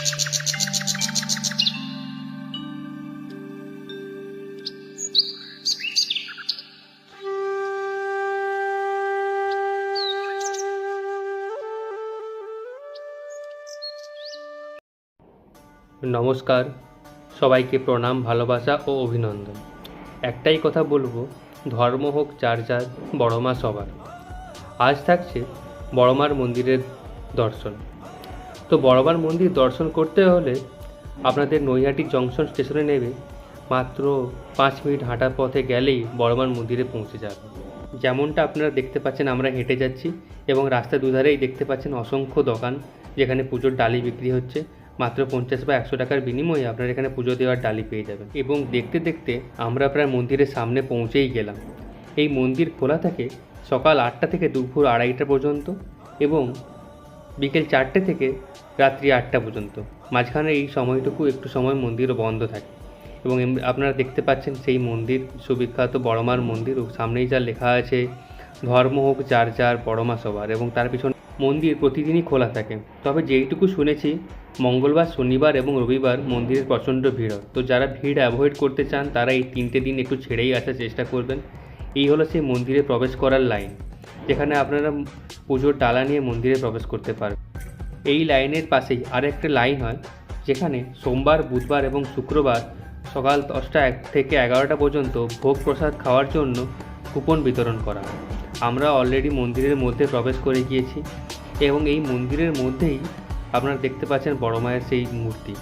নমস্কার, সবাইকে প্রণাম, ভালোবাসা ও অভিনন্দন। একটাই কথা বলব, ধর্ম হোক চার যার বড় মা সবার। আজ থাকছে বড়মার মন্দিরের দর্শন। তো বড়মার মন্দির দর্শন করতে হলে আপনাদের নৈহাটি জংশন স্টেশনে নেবে। মাত্র পাঁচ মিনিট হাঁটার পথে গেলেই বড়মার মন্দিরে পৌঁছে যাবে। যেমনটা আপনারা দেখতে পাচ্ছেন, আমরা হেঁটে যাচ্ছি এবং রাস্তার দুধারেই দেখতে পাচ্ছেন অসংখ্য দোকান যেখানে পুজোর ডালি বিক্রি হচ্ছে। মাত্র পঞ্চাশ বা একশো টাকার বিনিময়ে আপনারা এখানে পুজো দেওয়ার ডালি পেয়ে যাবেন। এবং দেখতে দেখতে আমরা প্রায় মন্দিরের সামনে পৌঁছেই গেলাম। এই মন্দির খোলা থাকে সকাল আটটা থেকে দুপুর আড়াইটা পর্যন্ত এবং বিকেল চারটে থেকে রাত্রি আটটা পর্যন্ত। মাঝখানে এই সময়টুকু একটু সময় মন্দিরও বন্ধ থাকে। এবং আপনারা দেখতে পাচ্ছেন সেই মন্দির, সুবিখ্যাত বড়মার মন্দির, ও সামনেই যা লেখা আছে ধর্ম হোক যার যার বড়মা সবার এবং তার পিছনে মন্দির প্রতিদিনই খোলা থাকে। তবে যেইটুকু শুনেছি, মঙ্গলবার, শনিবার এবং রবিবার মন্দিরের প্রচণ্ড ভিড় হয়। তো যারা ভিড় অ্যাভয়েড করতে চান, তারা এই তিনটে দিন একটু ছেড়েই আসার চেষ্টা করবেন। এই হলো সেই মন্দিরে প্রবেশ করার লাইন। যেখানে আপনারা পুজোর ডালা নিয়ে মন্দিরে প্রবেশ করতে পারবেন। এই লাইনের পাশেই আরেকটা লাইন হয়, যেখানে সোমবার, বুধবার এবং শুক্রবার সকাল দশটা এক থেকে এগারোটা পর্যন্ত ভোগ প্রসাদ খাওয়ার জন্য কুপন বিতরণ করা আমরা অলরেডি মন্দিরের মধ্যে প্রবেশ করে গিয়েছি এবং এই মন্দিরের মধ্যেই আপনারা দেখতে পাচ্ছেন বড় মায়ের সেই মূর্তি।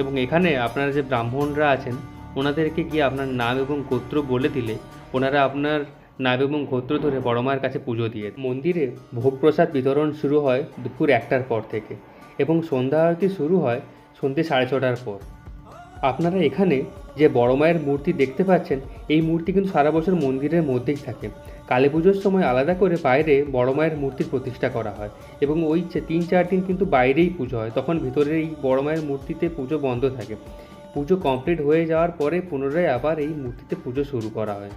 এবং এখানে আপনারা যে ব্রাহ্মণরা আছেন, ওনাদেরকে গিয়ে আপনার নাম এবং গোত্র বলে দিলে ওনারা আপনার নাম এবং গোত্র ধরে বড় মায়ের কাছে পুজো দিয়ে মন্দিরে ভোগ প্রসাদ বিতরণ শুরু হয় দুপুর একটার পর থেকে এবং সন্ধ্যা আরতি শুরু হয় সন্ধ্যে সাড়ে ছটার পর। আপনারা এখানে যে বড় মায়ের মূর্তি দেখতে পাচ্ছেন, এই মূর্তি কিন্তু সারা বছর মন্দিরের মধ্যেই থাকে। কালী পুজোর সময় আলাদা করে বাইরে বড় মায়ের মূর্তির প্রতিষ্ঠা করা হয় এবং ওই তিন চার দিন কিন্তু বাইরেই পুজো হয়। তখন ভিতরে এই বড় মায়ের মূর্তিতে পুজো বন্ধ থাকে। পুজো কমপ্লিট হয়ে যাওয়ার পরে পুনরায় আবার এই মূর্তিতে পুজো শুরু করা হয়।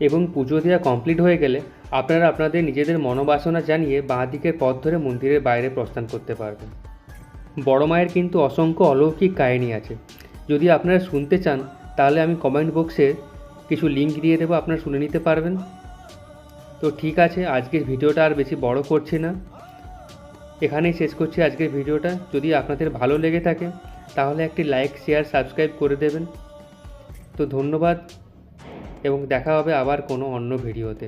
এবং পুজো দেওয়া কমপ্লিট হয়ে গেলে আপনারা আপনাদের নিজেদের মনোবাসনা জানিয়ে বাঁ দিকের পথ ধরে মন্দিরের বাইরে প্রস্থান করতে পারবেন। বড় মায়ের কিন্তু অসংখ্য অলৌকিক কাহিনী আছে। যদি আপনারা শুনতে চান, তাহলে আমি কমেন্ট বক্সে কিছু লিঙ্ক দিয়ে দেবো, আপনারা শুনে নিতে পারবেন। তো ঠিক আছে, আজকের ভিডিওটা আর বেশি বড় করছি না। এখানেই শেষ করছি আজকের ভিডিওটা। যদি আপনাদের ভালো লেগে থাকে, তাহলে একটি লাইক শেয়ার সাবস্ক্রাইব করে দেবেন। তো ধন্যবাদ। এবং দেখা হবে আবার কোনো অন্য ভিডিওতে।